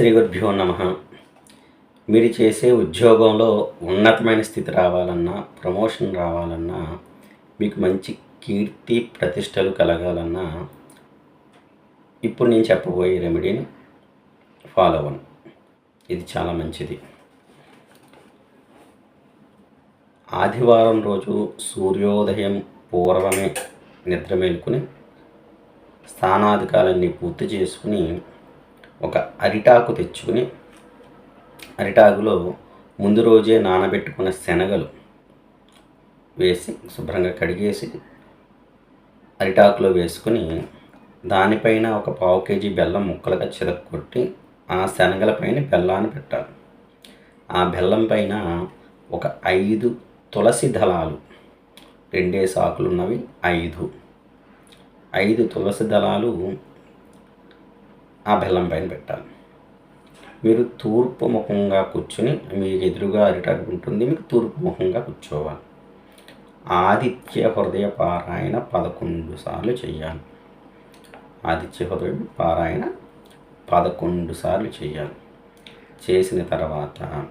శ్రీ గురుభ్యో నమ. మీరు చేసే ఉద్యోగంలో ఉన్నతమైన స్థితి రావాలన్నా ప్రమోషన్ రావాలన్నా మీకు మంచి కీర్తి ప్రతిష్టలు కలగాలన్నా ఇప్పుడు నేను చెప్పబోయే రెమెడీని ఫాలో అవ్వను ఇది చాలా మంచిది. ఆదివారం రోజు సూర్యోదయం పూర్వమే నిద్ర మేలుకుని స్థానాధికాలన్నీ పూర్తి చేసుకుని ఒక అరిటాకు తెచ్చుకుని అరిటాకులో ముందు రోజే నానబెట్టుకున్న శనగలు వేసి శుభ్రంగా కడిగేసి అరిటాకులో వేసుకుని దానిపైన ఒక పావు కేజీ బెల్లం ముక్కలుగా చిరక్కొట్టి ఆ శనగల పైన బెల్లాన్ని పెట్టాలి. ఆ బెల్లం పైన ఒక ఐదు తులసి దళాలు రెండే సాకులు ఉన్నవి ఐదు. ఐదు తులసి దళాలు ఆ బెల్లం పైన పెట్టాలి. మీరు తూర్పు ముఖంగా కూర్చుని మీకు ఎదురుగా అరిటాకు ఉంటుంది మీకు తూర్పు ముఖంగా కూర్చోవాలి. ఆదిత్య హృదయ పారాయణ పదకొండు సార్లు చేయాలి. ఆదిత్య హృదయం పారాయణ పదకొండు సార్లు చేయాలి. చేసిన తర్వాత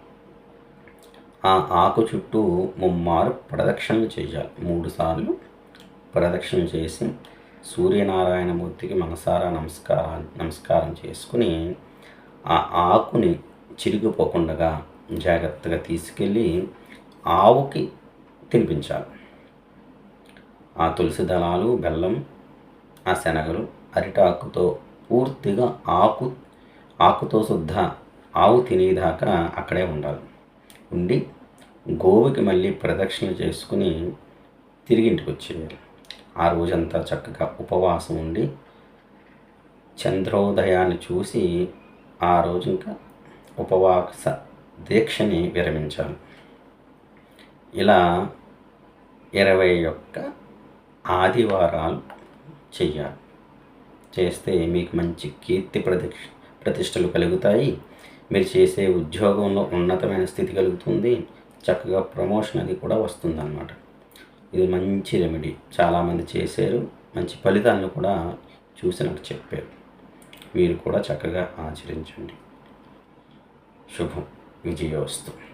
ఆ ఆకు చుట్టూ ముమ్మారు ప్రదక్షిణలు చేయాలి. మూడు సార్లు ప్రదక్షిణ చేసి సూర్యనారాయణమూర్తికి మనసారా నమస్కారం నమస్కారం చేసుకుని ఆ ఆకుని చిరిగిపోకుండా జాగ్రత్తగా తీసుకెళ్ళి ఆవుకి తినిపించాలి. ఆ తులసి దళాలు బెల్లం ఆ శనగలు అరిటాకుతో పూర్తిగా ఆకు ఆకుతో శుద్ధ ఆవు తినేదాకా అక్కడే ఉండాలి. ఉండి గోవుకి మళ్ళీ ప్రదక్షిణ చేసుకుని తిరిగి ఇంటికి వచ్చేయాలి. ఆ రోజంతా చక్కగా ఉపవాసం ఉండి చంద్రోదయాన్ని చూసి ఆ రోజు ఇంకా ఉపవాస దీక్షని విరమించాలి ఇలా ఇరవై ఒక్క ఆదివారాలు చెయ్యాలి. చేస్తే మీకు మంచి కీర్తి ప్రతిక్ష ప్రతిష్టలు కలుగుతాయి. మీరు చేసే ఉద్యోగంలో ఉన్నతమైన స్థితి కలుగుతుంది. చక్కగా ప్రమోషన్ అది కూడా వస్తుందన్నమాట. ఇది మంచి రెమెడీ చాలామంది చేశారు. మంచి ఫలితాలను కూడా చూసినట్టు చెప్పారు. మీరు కూడా చక్కగా ఆచరించండి. శుభం. విజయోస్తు.